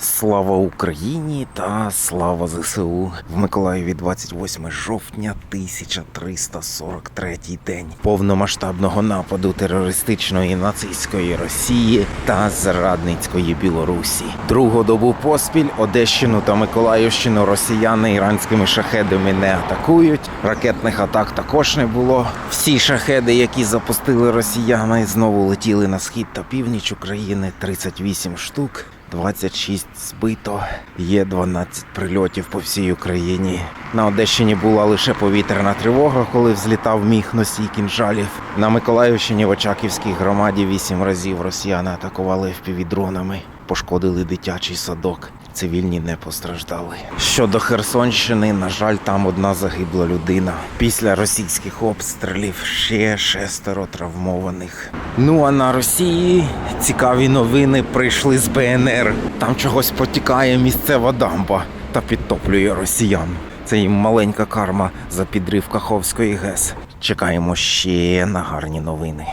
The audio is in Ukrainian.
Слава Україні та слава ЗСУ в Миколаєві 28 жовтня 1343 день повномасштабного нападу терористичної нацистської Росії та зрадницької Білорусі. Другу добу поспіль Одещину та Миколаївщину росіяни іранськими шахедами не атакують. Ракетних атак також не було. Всі шахеди, які запустили росіяни, знову летіли на схід та північ України 38 штук. 26 збито, є 12 прильотів по всій Україні. На Одещині була лише повітряна тривога, коли взлітав міг носій кінжалів. На Миколаївщині в Очаківській громаді вісім разів росіяни атакували впівдронами, пошкодили дитячий садок. Цивільні не постраждали. Щодо Херсонщини, на жаль, там одна загибла людина. Після російських обстрілів ще шестеро травмованих. Ну а на Росії цікаві новини прийшли з БНР. Там чогось протікає місцева дамба та підтоплює росіян. Це їм маленька карма за підрив Каховської ГЕС. Чекаємо ще на гарні новини.